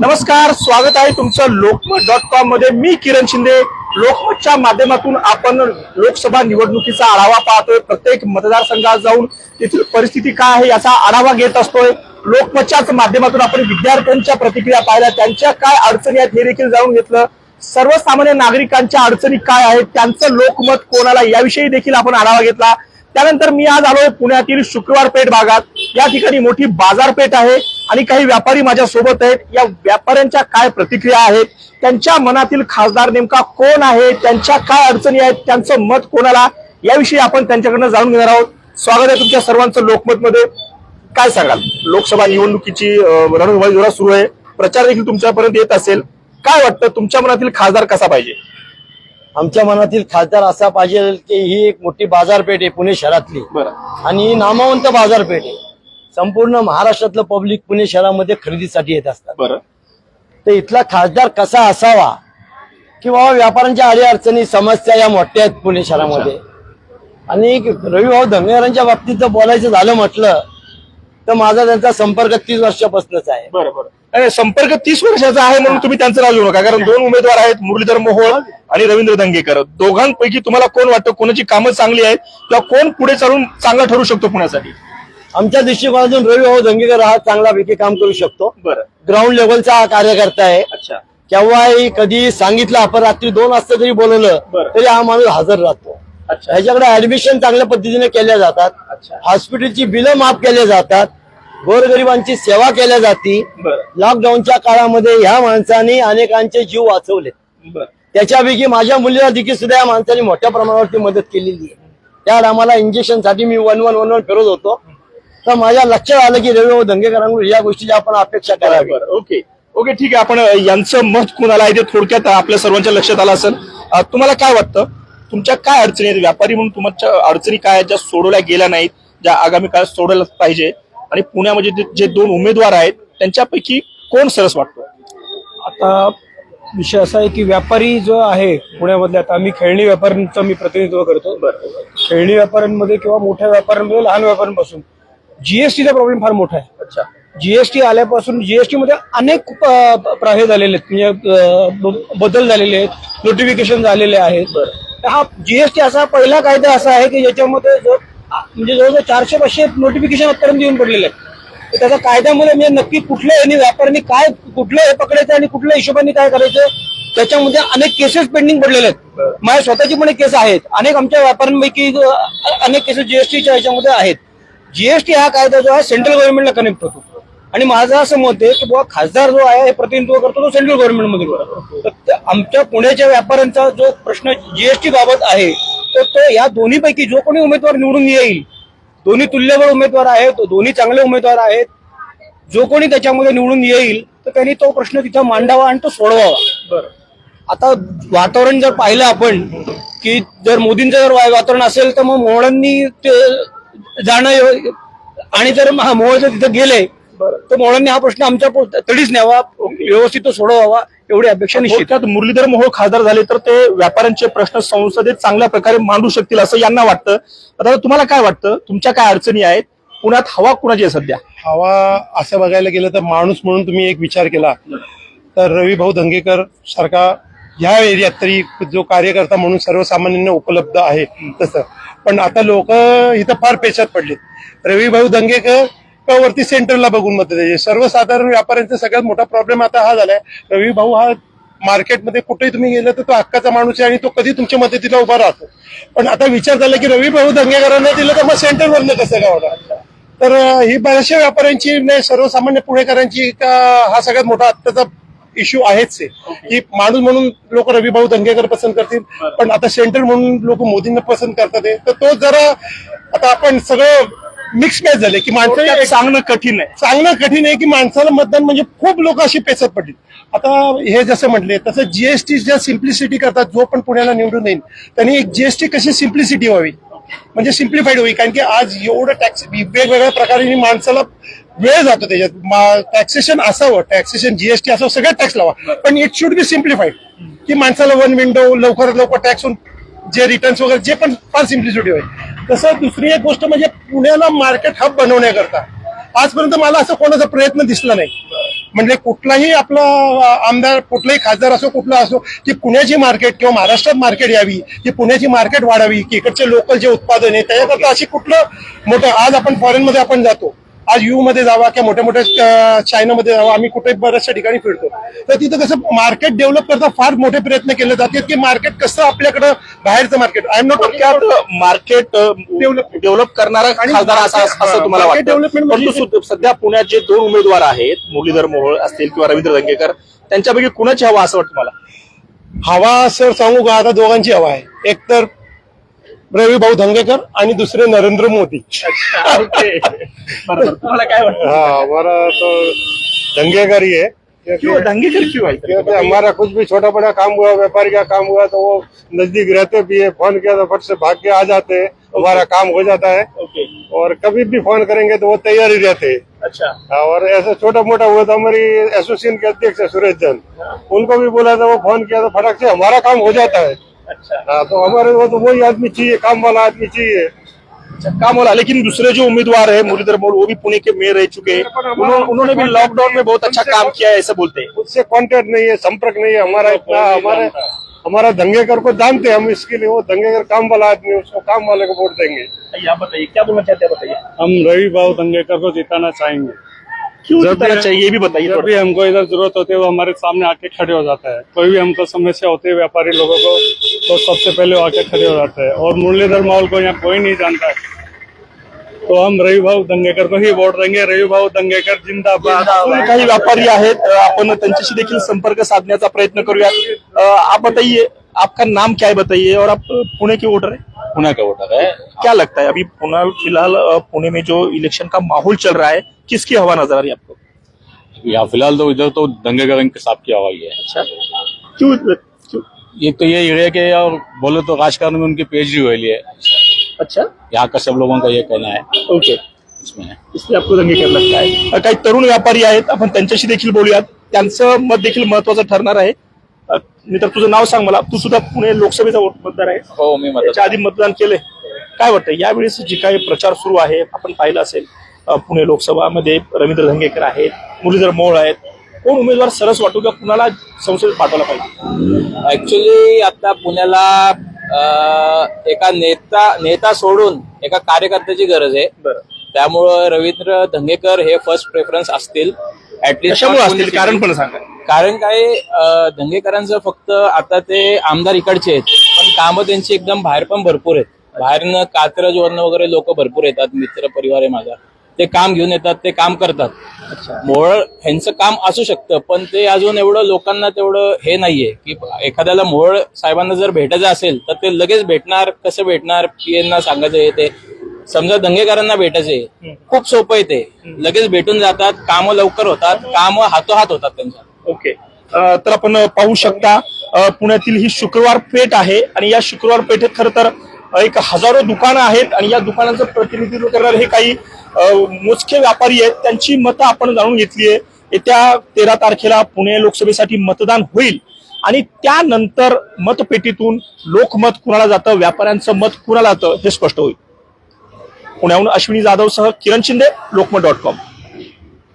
नमस्कार स्वागत आहे तुमचं लोकमत डॉट कॉममध्ये. मी किरण शिंदे. लोकमतच्या माध्यमातून आपण लोकसभा निवडणुकीचा आढावा पाहतोय. प्रत्येक मतदारसंघात जाऊन तेथील परिस्थिती काय आहे याचा आढावा घेत असतोय. लोकमतच्याच माध्यमातून आपण विद्यार्थ्यांच्या प्रतिक्रिया पाहिल्या. त्यांच्या काय अडचणी आहेत हे देखील जाणून घेतलं. सर्वसामान्य नागरिकांच्या अडचणी काय आहेत त्यांचं लोकमत कोणाला याविषयी देखील आपण आढावा घेतला. त्यानंतर मी आज आलोय पुण्यातील शुक्रवार पेठ भागात. या ठिकाणी मोठी बाजारपेठ आहे. आणि काही व्यापारी माझ्या सोबत आहेत. या व्यापाऱ्यांच्या काय प्रतिक्रिया आहेत? त्यांच्या मनातील खासदार नेमका कोण आहे? त्यांच्या काय अडचणी आहेत? त्यांचं मत कोणाला? याविषयी आपण त्यांच्याकडनं जाणून घेणार आहोत. स्वागत आहे तुमच्या सर्वांचं लोकमत मध्ये काय सांगाल? लोकसभा निवडणुकीची रणधुमाळी जोरात सुरू आहे. प्रचार देखील तुमच्यापर्यंत येत असेल. काय वाटतं? तुमच्या मनातील खासदार कसा पाहिजे? आमच्या मनातील खासदार असा पाहिजे की ही एक मोठी बाजारपेठ आहे पुणे शहरातली. आणि नामवंत बाजारपेठ आहे. संपूर्ण महाराष्ट्रातलं पब्लिक पुणे शहरामध्ये खरेदीसाठी येत असतात. बरं. तर इथला खासदार कसा असावा? की बाबा व्यापाऱ्यांच्या अडी अडचणी समस्या या मोठ्या आहेत पुणे शहरामध्ये. आणि रविभाऊ धंगेकरांच्या बाबतीत जर बोलायचं झालं म्हटलं तर माझा त्यांचा संपर्क तीस वर्षापासूनच आहे. बरं बरं. नाही, संपर्क तीस वर्षाचा आहे म्हणून तुम्ही त्यांचं घेऊ नका. कारण दोन उमेदवार आहेत मुरलीधर मोहोळ आणि रवींद्र दंगेकर. दोघांपैकी तुम्हाला कोण वाटतं कोणाची कामं चांगली आहेत किंवा कोण पुढे चालून चांगला ठरू शकतो पुण्यासाठी? आमच्या दृष्टिकोनातून रविभाऊ धंगेकर हा चांगल्यापैकी काम करू शकतो. ग्राउंड लेवलचा हा कार्यकर्ता आहे. अच्छा. केव्हाही कधी सांगितलं आपण रात्री दोन वाजता जरी बोलवलं. तरी हा माणूस हजर राहतो. अच्छा. ह्याच्याकडे ऍडमिशन चांगल्या पद्धतीने केल्या जातात. अच्छा. हॉस्पिटलची बिलं माफ केले जातात. गोरगरिबांची सेवा केल्या जाती. लॉकडाऊनच्या काळामध्ये ह्या माणसाने अनेकांचे जीव वाचवले. त्याच्यापैकी माझ्या मुलीला देखील सुद्धा या माणसाने मोठ्या प्रमाणावरती मदत केलेली आहे. त्या आम्हाला इंजेक्शनसाठी मी वन वन वन वन फिरत होतो. तर माझ्या लक्षात आलं की रवी धंगेकरांकडून या गोष्टीची आपण अपेक्षा करावी. बरं ओके. ओके ठीक आहे. आपण यांचं मत कुणाला आहे ते थोडक्यात आपल्या सर्वांच्या लक्षात आलं असेल. अ, तुम्हाला काय वाटतं? तुमच्या काय अडचणी आहेत? व्यापारी म्हणून तुमच्या अडचणी काय आहेत ज्या सोडवल्या गेल्या नाहीत ज्या आगामी काळात सोडवल्या पाहिजे? आणि पुण्यामध्ये जे- जे दोन उमेदवार आहेत त्यांच्यापैकी कोण सरस वाटतो? आता विषय असा आहे की व्यापारी जो आहे पुण्यामधले आता आम्ही खेळणी व्यापाऱ्यांचं मी प्रतिनिधित्व करतो. खेळणी व्यापाऱ्यांमध्ये किंवा मोठ्या व्यापाऱ्यांमध्ये लहान व्यापाऱ्यांपासून. जीएसटीचा प्रॉब्लेम फार मोठा आहे. अच्छा. जीएसटी आल्यापासून जीएसटी मध्ये अनेक अ, प्र- हे झालेले आहेत. म्हणजे बदल झालेले आहेत. नोटिफिकेशन झालेले आहेत. हा जीएसटी असा पहिला कायदा असा आहे की ज्याच्यामध्ये जो म्हणजे जवळजवळ चारशे पाचशे नोटिफिकेशन आतापर्यंत येऊन पडलेले आहेत. त्याचा कायद्यामध्ये म्हणजे नक्की कुठल्या यांनी व्यापाऱ्यांनी काय कुठलं हे पकडायचं आणि कुठल्या हिशोबाने काय करायचं त्याच्यामध्ये अनेक केसेस पेंडिंग पडलेले आहेत. माझ्या स्वतःची पण केस आहेत. अनेक आमच्या व्यापाऱ्यांपैकी अनेक केसेस जीएसटीच्या ह्याच्यामध्ये आहेत. जीएसटी हा कायदा जो आहे सेंट्रल गव्हर्नमेंटला कनेक्ट होतो. आणि माझं असं मत आहे की बुवा खासदार जो आहे हे प्रतिनिधित्व करतो तो सेंट्रल गव्हर्नमेंटमध्ये करतो. तर आमच्या पुण्याच्या व्यापाऱ्यांचा जो प्रश्न जीएसटी बाबत आहे तर तो या दोन्हीपैकी जो कोणी उमेदवार निवडून येईल दोन्ही तुल्यबळ उमेदवार आहेत दोन्ही चांगले उमेदवार आहेत जो कोणी त्याच्यामध्ये निवडून येईल तर त्यांनी तो प्रश्न तिथं मांडावा आणि तो सोडवावा. बरं. आता वातावरण जर पाहिलं आपण की जर मोदींचं जर वातावरण असेल तर मग मोहळांनी ते जाणं आणि जर महा- मोहोळ जर तिथे गेले तर मोहळांनी हा प्रश्न आमच्या तडीच न्यावा व्यवस्थित तो सोडवावा एवढी अपेक्षा निश्चित. मुरलीधर मोहोळ खासदार झाले तर ते व्यापाऱ्यांचे प्रश्न संसदेत चांगल्या प्रकारे मांडू शकतील असं यांना वाटतं. आता तुम्हाला काय वाटतं? तुमच्या काय अडचणी आहेत? पुण्यात हवा कुणाची आहे सध्या? हवा असं बघायला गेलं तर माणूस म्हणून तुम्ही एक विचार केला. तर रवी भाऊ धंगेकर सारखा ह्या एरियात तरी जो कार्यकर्ता म्हणून सर्वसामान्यांना उपलब्ध आहे तसं. पण आता लोक इथं फार पेशात पडलेत. रवी भाऊ वरती सेंटरला बघून मत द्यायचे सर्वसाधारण व्यापाऱ्यांचा सगळ्यात मोठा प्रॉब्लेम आता हा झालाय. रवी भाऊ हा मार्केटमध्ये कुठेही तुम्ही गेलं तर तो हक्काचा माणूस आहे आणि तो कधी तुमच्या मदतीला उभा राहतो. पण आता विचार झाला की रवी भाऊ दंगेकरांना दिलं तर मग सेंटरवरनं कसं काय होणार? तर ही बऱ्याचशा व्यापाऱ्यांची नाही सर्वसामान्य पुणेकरांची हा सगळ्यात मोठा आत्ताचा इश्यू आहेच आहे. की माणूस म्हणून लोक रविभाऊ दंगेकर पसंत करतील पण आता सेंटर म्हणून लोक मोदींना पसंत करतात. तर तो जरा आता आपण सगळं मिक्स मॅच झाले की माणसं सांगणं कठीण आहे. चांगलं कठीण आहे की माणसाला मतदान म्हणजे खूप लोक अशी पेचत पडली. आता हे जसं म्हटले तसं जीएसटी ज्या सिम्प्लिसिटी करतात जो पण पुण्याला निवडून येईल त्यांनी एक जीएसटी कशी सिम्प्लिसिटी व्हावी? म्हणजे सिम्प्लिफाईड होईल कारण की आज एवढं टॅक्स वेगवेगळ्या प्रकारे माणसाला वेळ जातो त्याच्यात. टॅक्सेशन असावं टॅक्सेशन जीएसटी असावं सगळं टॅक्स लावा. पण इट शुड बी सिम्प्लिफाईड की माणसाला वन विंडो लवकरात लवकर टॅक्स होऊन जे रिटर्न्स वगैरे जे पण फार सिम्प्लिसिटी होईल. तसं दुसरी एक गोष्ट म्हणजे पुण्याला मार्केट हब बनवण्याकरता. आजपर्यंत मला असं कोणाचा प्रयत्न दिसला नाही. म्हणजे कुठलाही आपला आमदार कुठलाही खासदार असो कुठला असो की पुण्याची मार्केट किंवा महाराष्ट्रात मार्केट यावी की पुण्याची मार्केट वाढावी की इकडचे लोकल जे उत्पादन आहे त्याच्याकरता अशी कुठलं मोठं आज आपण फॉरेन मध्ये आपण जातो. आज यू मध्ये जावा किंवा मोठ्या मोठ्या चायनामध्ये जावा आम्ही कुठे बऱ्याचशा ठिकाणी फिरतो. तर तिथं कसं मार्केट डेव्हलप करता फार मोठे प्रयत्न केले जातात की मार्केट कसं आपल्याकडं बाहेरचं market I am not market develop करणारा खासदार असा असं तुम्हाला वाटतं. म्हणजे- सध्या पुण्यात जे दोन उमेदवार आहेत मुरलीधर मोहोळ असतील किंवा रवींद्र दंगेकर त्यांच्यापैकी कुणाची हवा असं वाटतं मला हवा सर सांगू का? आता दोघांची हवा आहे. एक तर रवी भाऊ धंगेकर आणि दुसरे नरेंद्र मोदी. ओके. बरोबर तुम्हाला काय वाटतं? हाँ हमारा तो दंगेकर ही है क्यों? दंगेकर क्यों आहे? क्योंकि हमारा कुछ भी छोटा बड़ा काम हुआ व्यापारी का काम हुआ तो वो नज़दीक रहते भी है फ़ोन किया तो फट से भाग के आ जाते हैं हमारा काम हो जाता है। ओके. और कभी भी फ़ोन करेंगे तो वो तैयार ही रहते हैं। अच्छा. हाँ, और ऐसा छोटा मोटा हुआ तो हमारी एसोसिएशन के अध्यक्ष है सुरेश जैन। उनको भी बोला था वो फ़ोन किया तो फटक से हमारा काम हो जाता है। अच्छा। हाँ, तो हमारे वो तो वही आदमी चाहिए काम वाला आदमी चाहिए। अच्छा। काम वाला लेकिन दूसरे जो उम्मीदवार है मुरलीधर मोल वो भी पुणे के मेयर रह चुके हैं। उन्होंने उन्होंने भी लॉकडाउन में बहुत अच्छा काम किया है ऐसा बोलते हैं। उससे कांटेक्ट नहीं है संपर्क नहीं है हमारा इतना हमारे हमारा दंगेकर को जानते हैं हम इसके लिए वो दंगेकर काम वाला आदमी उसको काम वाले को वोट देंगे। आप बताइए क्या बोलना चाहते हैं बताइए। हम रवि भाव दंगेकर को जिताना चाहेंगे। क्यों जब भी- चाहिए ये भी बताइए जब भी हमको इधर ज़रूरत होती है वो हमारे सामने आके खड़े हो जाता है। कोई भी हमको समस्या होती है व्यापारी लोगों को तो सबसे पहले वो आके खड़े हो जाते हैं। और मुरलीधर माहौल को यहाँ कोई नहीं जानता है। तो हम रवि भाव दंगेकर को ही वोट देंगे। रवि भाव दंगेकर जिंदाबाद। काही व्यापारी आहेत आपण त्यांच्याशी देखील संपर्क साधण्याचा प्रयत्न करूया आप बताइए आपका नाम क्या है बताइए? और आप पुणे के वोटर है? पुणे का वोटर है? क्या लगता है? अभी पुणे फिलहाल पुणे में जो इलेक्शन का माहौल चल रहा है किसकी हवा नजर आ रही है आपको? या फिलहाल तो इधर तो दंगेकर के साहब की हवाई है अच्छा। क्यों एक तो ये है कि और बोले तो राजकारण में उनकी पीएचडी हुई है। अच्छा। यहाँ का सब लोगों का ये कहना है। ओके। इसमें इसलिए आपको दंगेकर लगता है। काही तरुण व्यापारी आहेत आपण त्यांच्याशी देखील बोलूयात. त्यांचं मत देखील महत्वाचं ठरणार आहे. अ, मित्र तुझं नाव सांग मला. तू सुद्धा पुणे लोकसभेचा मतदार आहे. हो मी मदत याच्या आधी मतदान केले काय वाटतं? यावेळेस जी काही प्रचार सुरू आहे आपण पाहिलं असेल पुणे लोकसभामध्ये रवींद्र धंगेकर आहेत मुरलीधर मोहोळ आहेत. कोण उमेदवार सरस वाटू किंवा कुणाला संसदेत पाठवला पाहिजे? ऍक्च्युली आता पुण्याला एका नेता नेता सोडून एका कार्यकर्त्याची गरज आहे. बरं. त्यामुळं रवींद्र धंगेकर हे फर्स्ट प्रेफरन्स असतील. कशामुळे असतील? कारण पण सांगा. कारण काय अं, धंगेकरांचं फक्त आता ते आमदार इकडचे आहेत पण कामं त्यांची एकदम बाहेर पण भरपूर आहेत. बाहेरनं कात्रजवरनं वगैरे लोक भरपूर येतात मित्र परिवार आहे माझा. ते काम घेऊन येतात ते काम करतात. मोळ ह्यांचं काम असू शकतं पण ते अजून एवढं लोकांना तेवढं हे नाहीये की एखाद्याला मोळ साहेबांना जर भेटायचं असेल तर ते लगेच भेटणार कसं भेटणार पीएनना सांगायचं हे ते. समजा दंगेकरांना भेटायचे खूप सोपं आहे ते. लगेच भेटून जातात कामं लवकर होतात कामं हातोहात होतात त्यांच्या. ओके. तर आपण पाहू शकता पुण्यातील ही शुक्रवार पेठ आहे आणि या शुक्रवार पेठेत खरं तर एक हजारो दुकानं आहेत आणि या दुकानांचं प्रतिनिधित्व करणारे हे काही मोजके व्यापारी आहेत. त्यांची मतं आपण जाणून घेतली आहे. येत्या तेरा तारखेला पुणे लोकसभेसाठी मतदान होईल. आणि त्यानंतर मतपेटीतून लोकमत कुणाला जातं व्यापाऱ्यांचं मत कुणाला जातं हे स्पष्ट होईल. पुण्याहून अश्विनी जाधवसह किरण शिंदे लोकमत डॉट कॉम.